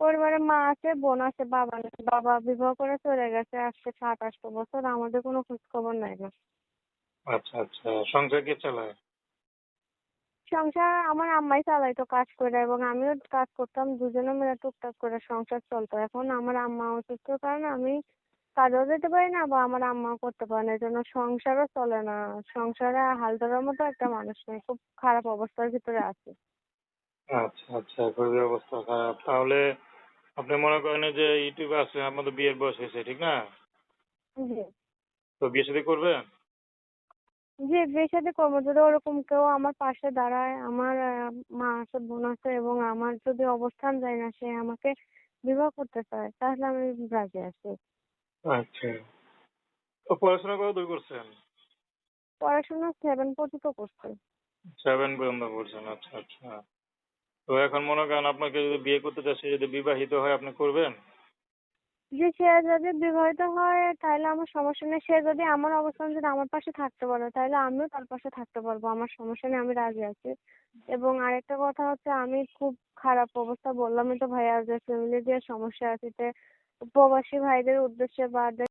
পরিবারে মা আছে বোন আছে বাবা নেই বাবা বিবাহ করে চলে গেছে আজকে সাত আটটা বছর আমাদের কোনো খোঁজ খবর নাই না আচ্ছা আচ্ছা সংসার কে চালায়? সংসার আমার আম্মাই চালাইতো কাজ করে এবং আমিও কাজ করতাম দুজনে মিলে টুকটাক করে সংসার চলতো। এখন আমার আম্মা অসুস্থর কারণে আমি কাজও যেতে পারি না বা আমার আম্মাও করতে পারে না এই জন্য সংসারও চলে না। সংসারে হাল ধরার মতো একটা মানুষ নেই খুব খারাপ অবস্থার ভিতরে আছে। আচ্ছা আচ্ছা খুবই অবস্থা খারাপ। তাহলে আপনি মনে করেন এই যে ইউটিউবে আসছেন আপনাদের বিয়ের বয়স হয়েছে ঠিক না? জি। তো বিয়ে শাদী করবেন? জি বিয়ে সাথে করব। যদি ওরকম কেউ আমার পাশে দাঁড়ায় আমার আহ, মা আছে বোন আছে এবং আমার যদি অবস্থান যায় না সে আমাকে বিবাহ করতে চায় তাহলে আমি রাজি আছি। আচ্ছা। তো পড়াশোনা কত দূর করছেন? পড়াশোনা সেভেন পর্যন্ত করছি। সেভেন পর্যন্ত করছেন আচ্ছা আচ্ছা। তো এখন মনে করেন আপনাকে যদি বিয়ে করতে চায়, সে যদি বিবাহিত হয়, আপনি করবেন? যে সে যদি বিবাহিত হয়, তাহলে আমার সমস্যা নেই। সে যদি আমার অবস্থান যদি আমার পাশে থাকতে পারে তাহলে আমিও তার পাশে থাকতে পারব। আমার সমস্যা নেই, আমি রাজি আছি। এবং আরেকটা কথা হচ্ছে, আমি খুব খারাপ অবস্থা বললামই তো ভাইয়া, যে ফ্যামিলি দিয়ে সমস্যা আছে প্রবাসী ভাইদের উদ্দেশ্যে বা